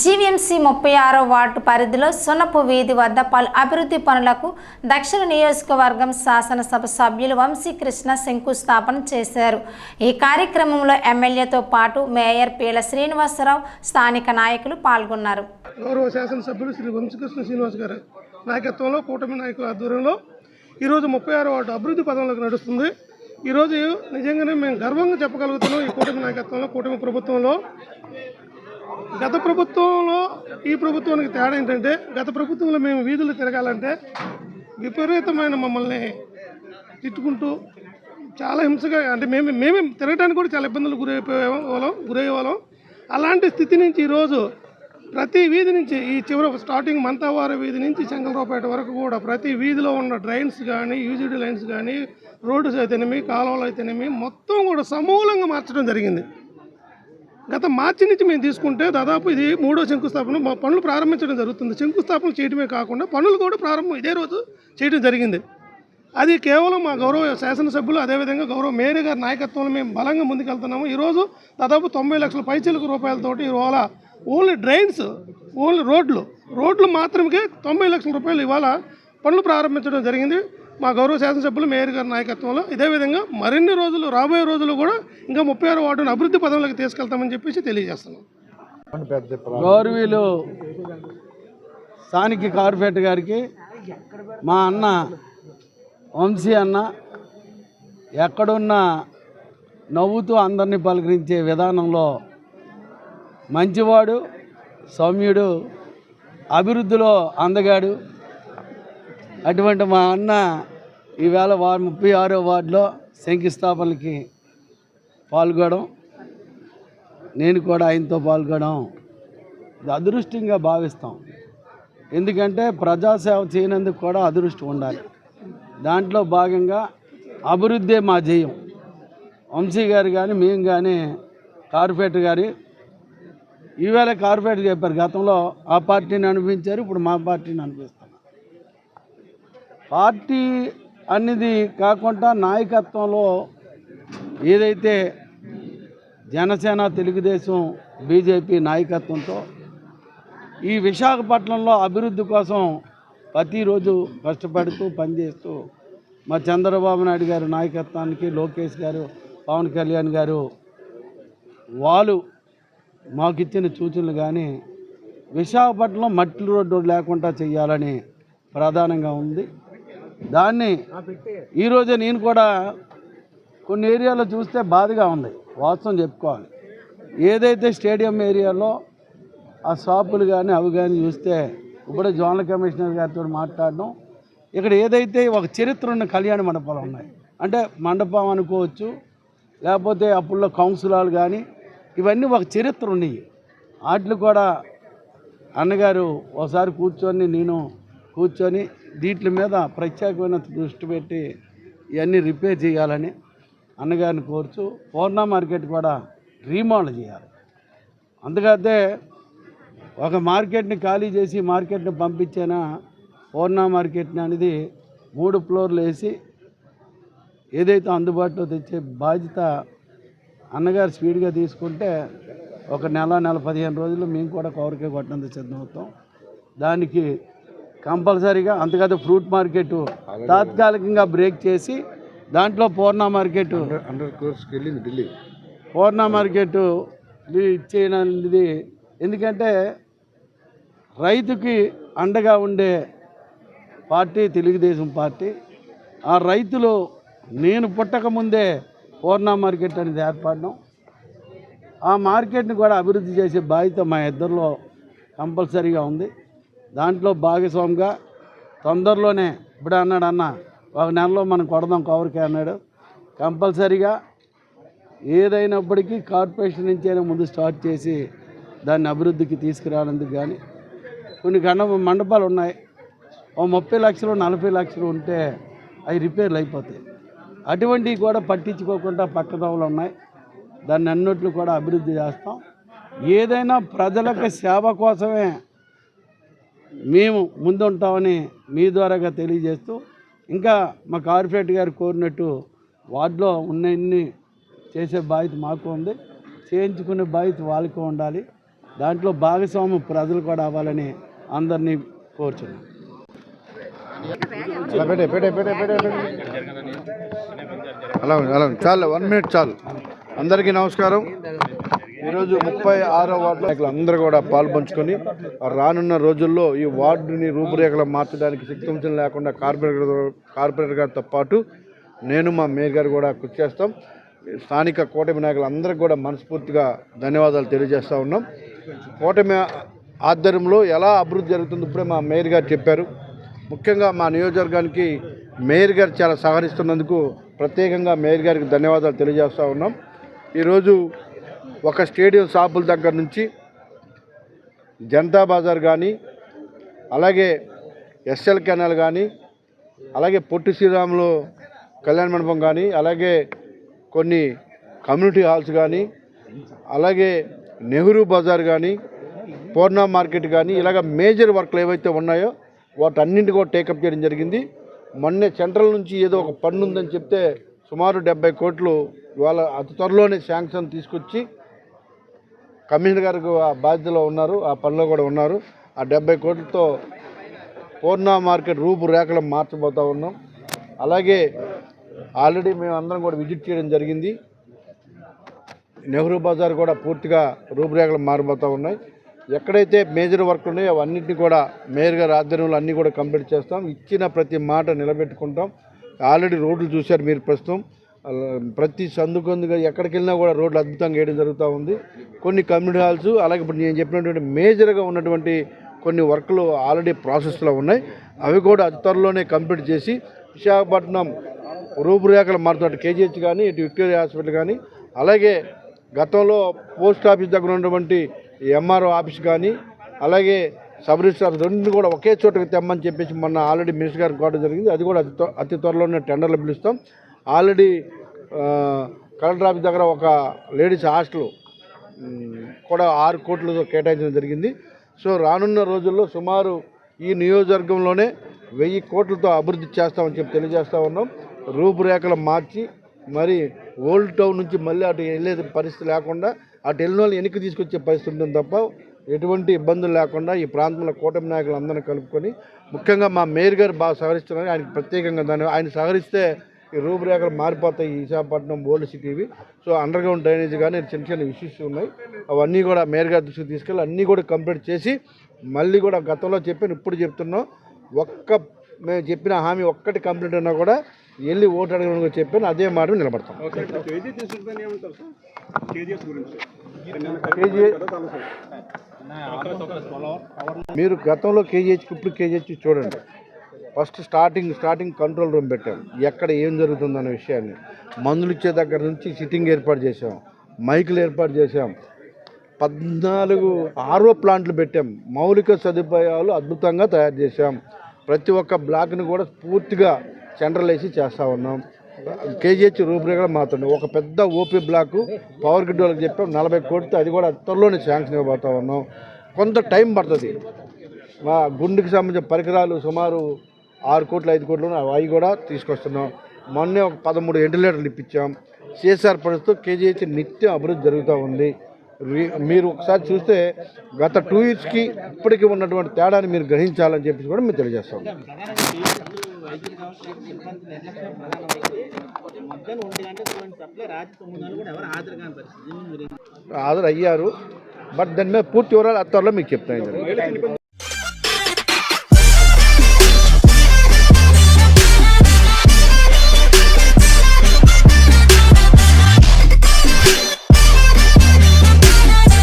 GVMC ముప్పై ఆరో ward పరిధిలో సున్నపు వీధి వద్ద పలు అభివృద్ధి పనులకు దక్షిణ నియోజకవర్గం శాసనసభ సభ్యులు వంశీకృష్ణ శంకుస్థాపన చేశారు. ఈ కార్యక్రమంలో ఎమ్మెల్యేతో పాటు మేయర్ పీల శ్రీనివాసరావు స్థానిక నాయకులు పాల్గొన్నారు. గౌరవ శాసనసభ్యులు శ్రీ వంశీకృష్ణ శ్రీనివాస్ గారు నాయకత్వంలో కూటమి నాయకుల ఆధ్వర్యంలో ఈరోజు ముప్పై ఆరో వార్డు అభివృద్ధి పదంలోకి నడుస్తుంది. ఈరోజు నిజంగానే మేము గర్వంగా చెప్పగలుగుతున్నాం ఈ కూటమి నాయకత్వంలో కూటమి ప్రభుత్వంలో. గత ప్రభుత్వంలో ఈ ప్రభుత్వానికి తేడా ఏంటంటే గత ప్రభుత్వంలో మేము వీధులు తిరగాలంటే విపరీతమైన మమ్మల్ని తిట్టుకుంటూ చాలా హింసగా అంటే మేము మేమే తిరగడానికి కూడా చాలా ఇబ్బందులు గురైపోయే వాళ్ళం గురయ్యే వాళ్ళం అలాంటి స్థితి నుంచి ఈరోజు ప్రతి వీధి నుంచి ఈ చివరి స్టార్టింగ్ మంతవారి వీధి నుంచి చెంగలరావుపేట వరకు కూడా ప్రతి వీధిలో ఉన్న డ్రైన్స్ కానీ యూజిడి లైన్స్ కానీ రోడ్స్ అయితేనేమి కాలువలు అయితేనేమి మొత్తం కూడా సమూలంగా మార్చడం జరిగింది. గత మార్చి నుంచి మేము తీసుకుంటే దాదాపు ఇది మూడో శంకుస్థాపన మా పనులు ప్రారంభించడం జరుగుతుంది. శంకుస్థాపన చేయడమే కాకుండా పనులు కూడా ప్రారంభం ఇదే రోజు చేయడం జరిగింది. అది కేవలం మా గౌరవ శాసనసభ్యులు అదేవిధంగా గౌరవ మేయర్ గారి నాయకత్వంలో మేము బలంగా ముందుకెళ్తున్నాము. ఈరోజు దాదాపు తొంభై లక్షల పైచీలకు రూపాయలతోటి ఇవాళ ఓన్లీ డ్రైన్స్ ఓన్లీ రోడ్లు రోడ్లు మాత్రమే తొంభై లక్షల రూపాయలు ఇవాళ పనులు ప్రారంభించడం జరిగింది. మా గౌరవ శాసనసభ్యులు మేయర్ గారి నాయకత్వంలో ఇదే విధంగా మరిన్ని రోజులు రాబోయే రోజులు కూడా ఇంకా ముప్పై ఆరు వార్డును అభివృద్ధి పదంలోకి తీసుకెళ్తామని చెప్పేసి తెలియజేస్తున్నాం. గౌరవీలు స్థానిక కార్పొరేటర్ గారికి మా అన్న వంశీ అన్న ఎక్కడున్నా నవ్వుతూ అందరినీ పలకరించే విధానంలో మంచివాడు సౌమ్యుడు అభివృద్ధిలో అందగాడు అటువంటి మా అన్న ఈవేళ వారు ముప్పై ఆరో వార్డులో శంకుస్థాపనకి పాల్గొనడం నేను కూడా ఆయనతో పాల్గొనడం ఇది అదృష్టంగా భావిస్తాం. ఎందుకంటే ప్రజాసేవ చేయనందుకు కూడా అదృష్టం ఉండాలి. దాంట్లో భాగంగా అభివృద్ధే మా జయం వంశీ గారు కానీ మేము కానీ కార్పొరేటర్ గారి ఈవేళ కార్పొరేటర్ చెప్పారు గతంలో ఆ పార్టీని అనిపించారు ఇప్పుడు మా పార్టీని అనిపిస్తారు పార్టీ అనేది కాకుండా నాయకత్వంలో ఏదైతే జనసేన తెలుగుదేశం బీజేపీ నాయకత్వంతో ఈ విశాఖపట్నంలో అభివృద్ధి కోసం ప్రతిరోజు కష్టపడుతూ పనిచేస్తూ మా చంద్రబాబు నాయుడు గారి నాయకత్వానికి లోకేష్ గారు పవన్ కళ్యాణ్ గారు వాళ్ళు మాకు ఇచ్చిన సూచనలు కానీ విశాఖపట్నంలో మట్టి రోడ్డు లేకుండా చేయాలని ప్రధానంగా ఉంది. దాన్ని ఈరోజే నేను కూడా కొన్ని ఏరియాలో చూస్తే బాధగా ఉంది. వాస్తవం చెప్పుకోవాలి. ఏదైతే స్టేడియం ఏరియాలో ఆ షాపులు కానీ అవి కానీ చూస్తే ఇప్పుడే జోనల్ కమిషనర్ గారితో మాట్లాడడం. ఇక్కడ ఏదైతే ఒక చరిత్ర ఉన్న కళ్యాణ మండపాలు ఉన్నాయి. అంటే మండపం అనుకోవచ్చు లేకపోతే అప్పుల్లో కౌన్సిలాలు కానీ ఇవన్నీ ఒక చరిత్ర ఉన్నాయి. వాటిని కూడా అన్నగారు ఒకసారి కూర్చొని నేను కూర్చొని దీంట్ల మీద ప్రత్యేకమైన దృష్టి పెట్టి ఇవన్నీ రిపేర్ చేయాలని అన్నగారిని కోరుచు పూర్ణ మార్కెట్ కూడా రీమోడల్ చేయాలి. అందుకైతే ఒక మార్కెట్ని ఖాళీ చేసి మార్కెట్ని పంపించేనా పూర్ణ మార్కెట్ని అనేది మూడు ఫ్లోర్లు వేసి ఏదైతే అందుబాటులో తెచ్చే బాధ్యత అన్నగారు స్పీడ్గా తీసుకుంటే ఒక నెల నెల పదిహేను రోజులు మేము కూడా కోరిక కొట్టినందుకు సిద్ధమవుతాం. దానికి కంపల్సరీగా అంతకాదు ఫ్రూట్ మార్కెట్ తాత్కాలికంగా బ్రేక్ చేసి దాంట్లో పూర్ణ మార్కెట్ ఢిల్లీ. పూర్ణ మార్కెట్ ఇచ్చేయనది. ఎందుకంటే రైతుకి అండగా ఉండే పార్టీ తెలుగుదేశం పార్టీ. ఆ రైతులు నేను పుట్టకముందే పూర్ణ మార్కెట్ అనేది ఏర్పడడం. ఆ మార్కెట్ని కూడా అభివృద్ధి చేసే బాధ్యత మా ఇద్దరిలో కంపల్సరీగా ఉంది. దాంట్లో భాగస్వామిగా తొందరలోనే ఇప్పుడు అన్నాడు అన్న ఒక నెలలో మనం కొడదాం కవర్కే అన్నాడు. కంపల్సరీగా ఏదైనప్పటికీ కార్పొరేషన్ నుంచి అయినా ముందు స్టార్ట్ చేసి దాన్ని అభివృద్ధికి తీసుకురావడానికి కానీ కొన్ని గండ మండపాలు ఉన్నాయి. ఓ ముప్పై లక్షలు నలభై లక్షలు ఉంటే అవి రిపేర్లు అయిపోతాయి. అటువంటివి కూడా పట్టించుకోకుండా పక్కదోవలు ఉన్నాయి. దాన్ని అన్నిట్లు కూడా అభివృద్ధి చేస్తాం. ఏదైనా ప్రజలకు సేవ కోసమే మేము ముందుంటామని మీ ద్వారాగా తెలియజేస్తూ ఇంకా మా కార్పొరేట్ గారు కోరినట్టు వార్డులో ఉన్నన్ని చేసే బాధ్యత మాకు ఉంది. చేయించుకునే బాధ్యత వాళ్ళకు ఉండాలి. దాంట్లో భాగస్వామ్యం ప్రజలు కూడా అవ్వాలని అందరినీ కోరుచున్నాం. అలా అలా చాలు వన్ మినిట్ చాలు. అందరికీ నమస్కారం. ఈరోజు ముప్పై ఆరో వార్డు నాయకులు అందరూ కూడా పాల్పంచుకొని రానున్న రోజుల్లో ఈ వార్డుని రూపురేఖలు మార్చడానికి శక్తివంచం లేకుండా కార్పొరేటర్ కార్పొరేటర్ గారితో పాటు నేను మా మేయర్ గారు కూడా కృషి చేస్తాం. స్థానిక కూటమి నాయకులు అందరికీ కూడా మనస్ఫూర్తిగా ధన్యవాదాలు తెలియజేస్తూ ఉన్నాం. కూటమి ఆధ్వర్యంలో ఎలా అభివృద్ధి జరుగుతుంది ఇప్పుడే మా మేయర్ గారు చెప్పారు. ముఖ్యంగా మా నియోజకవర్గానికి మేయర్ గారు చాలా సహకరిస్తున్నందుకు ప్రత్యేకంగా మేయర్ గారికి ధన్యవాదాలు తెలియజేస్తూ ఉన్నాం. ఈరోజు ఒక స్టేడియం షాపుల దగ్గర నుంచి జనతా బజార్ కానీ అలాగే ఎస్ఎల్ కెనాల్ కానీ అలాగే పొట్టి శ్రీరాములు కళ్యాణ మండపం కానీ అలాగే కొన్ని కమ్యూనిటీ హాల్స్ కానీ అలాగే నెహ్రూ బజార్ కానీ పూర్ణ మార్కెట్ కానీ ఇలాగ మేజర్ వర్క్లు ఏవైతే ఉన్నాయో వాటన్నింటి కూడా టేకప్ చేయడం జరిగింది. మొన్నే సెంట్రల్ నుంచి ఏదో ఒక పన్ను ఉందని చెప్తే సుమారు డెబ్బై కోట్లు ఇవాళ అతి త్వరలోనే శాంక్షన్ తీసుకొచ్చి కమిషనర్ గారికి ఆ బాధ్యతలో ఉన్నారు ఆ పనిలో కూడా ఉన్నారు. ఆ డెబ్బై కోట్లతో పూర్ణ మార్కెట్ రూపురేఖలు మార్చబోతూ ఉన్నాం. అలాగే ఆల్రెడీ మేము అందరం కూడా విజిట్ చేయడం జరిగింది. నెహ్రూ బజార్ కూడా పూర్తిగా రూపురేఖలు మారిపోతూ ఉన్నాయి. ఎక్కడైతే మేజర్ వర్క్లు ఉన్నాయో అవన్నింటినీ కూడా మేయర్ గారి ఆధ్వర్యంలో అన్నీ కూడా కంప్లీట్ చేస్తాం. ఇచ్చిన ప్రతి మాట నిలబెట్టుకుంటాం. ఆల్రెడీ రోడ్లు చూశారు మీరు ప్రస్తుతం. ప్రతి సందుకొందుగా ఎక్కడికి వెళ్ళినా కూడా రోడ్లు అద్భుతంగా వేయడం జరుగుతూ ఉంది. కొన్ని కమ్యూనిటీ హాల్స్ అలాగే ఇప్పుడు నేను చెప్పినటువంటి మేజర్గా ఉన్నటువంటి కొన్ని వర్క్లు ఆల్రెడీ ప్రాసెస్లో ఉన్నాయి. అవి కూడా అతి త్వరలోనే కంప్లీట్ చేసి విశాఖపట్నం రూపురేఖలు మారుతున్నట్టు కేజీహెచ్ కానీ ఇటు విక్టోరియా హాస్పిటల్ కానీ అలాగే గతంలో పోస్ట్ ఆఫీస్ దగ్గర ఉన్నటువంటి ఎంఆర్ఓ ఆఫీస్ కానీ అలాగే సబ్ రిజిస్టర్ ఆఫీస్ రెండు కూడా ఒకే చోటకి తెమ్మని చెప్పేసి మొన్న ఆల్రెడీ మినిస్టర్ గారికి కోవడం జరిగింది. అది కూడా అతి అతి త్వరలోనే టెండర్లు పిలుస్తాం. ఆల్రెడీ కలెక్టర్ ఆఫీస్ దగ్గర ఒక లేడీస్ హాస్టల్ కూడా ఆరు కోట్లతో కేటాయించడం జరిగింది. సో రానున్న రోజుల్లో సుమారు ఈ నియోజకవర్గంలోనే వెయ్యి కోట్లతో అభివృద్ధి చేస్తామని చెప్పి తెలియజేస్తూ ఉన్నాం. రూపురేఖలు మార్చి మరి ఓల్డ్ టౌన్ నుంచి మళ్ళీ అటు వెళ్ళే పరిస్థితి లేకుండా అటు వెళ్ళిన వాళ్ళు వెనక్కి తీసుకొచ్చే పరిస్థితి ఉంటుంది తప్ప ఎటువంటి ఇబ్బందులు లేకుండా ఈ ప్రాంతంలో కూటమి నాయకులు అందరినీ కలుపుకొని ముఖ్యంగా మా మేయర్ గారు బాగా సహకరిస్తున్నారు. ఆయనకి ప్రత్యేకంగా దాన్ని ఆయన సహకరిస్తే ఈ రూపురేఖలు మారిపోతాయి ఈ విశాఖపట్నం ఓల్డ్ సిటీవి సో అండర్ గ్రౌండ్ డ్రైనేజ్ కానీ చిన్న చిన్న ఇష్యూస్ ఉన్నాయి. అవన్నీ కూడా మేయర్ గారి దృష్టికి తీసుకెళ్ళి అన్నీ కూడా కంప్లీట్ చేసి మళ్ళీ కూడా గతంలో చెప్పాను ఇప్పుడు చెప్తున్నాం. ఒక్క మేము చెప్పిన హామీ ఒక్కటి కంప్లీట్ అయినా కూడా వెళ్ళి ఓటు అడగడానికి చెప్పాను అదే మాట నిలబడతాం. కేజీ మీరు గతంలో కేజీహెచ్కి ఇప్పుడు కేజీహెచ్ చూడండి. First starting starting control room పెట్టాం. ఎక్కడ ఏం జరుగుతుందన్న విషయాన్ని. మందులు ఇచ్చే దగ్గర నుంచి సిట్టింగ్ ఏర్పాటు చేసాం మైకులు ఏర్పాటు చేసాం పద్నాలుగు ఆరో ప్లాంట్లు పెట్టాం. మౌలిక సదుపాయాలు అద్భుతంగా తయారు చేసాం ప్రతి ఒక్క బ్లాక్ని కూడా పూర్తిగా సెంట్రల్ వేసి చేస్తూ ఉన్నాం. కేజీహెచ్ రూపురేఖలు మాత్రమే. ఒక పెద్ద ఓపీ బ్లాక్ పవర్ గ్రిడ్ వాళ్ళకి చెప్పాం. నలభై కోట్లు అది కూడా త్వరలోనే శాంక్షన్ ఇవ్వబోతా ఉన్నాం. కొంత టైం పడుతుంది. మా గుండెకి సంబంధించిన పరికరాలు సుమారు ఆరు కోట్లు ఐదు కోట్లు అవి కూడా తీసుకొస్తున్నాం. మొన్నే ఒక పదమూడు వెంటిలేటర్లు ఇప్పించాం. సిఎస్ఆర్ పరిస్థితితో కేజీహెచ్ నిత్యం అభివృద్ధి జరుగుతూ ఉంది. మీరు ఒకసారి చూస్తే గత టూ ఇయర్స్కి ఇప్పటికి ఉన్నటువంటి తేడాని మీరు గ్రహించాలని చెప్పేసి కూడా మేము తెలియజేస్తాం. హాజరు అయ్యారు బట్ దాని మీద పూర్తి వివరాలు అత్వరలో మీకు చెప్తాను.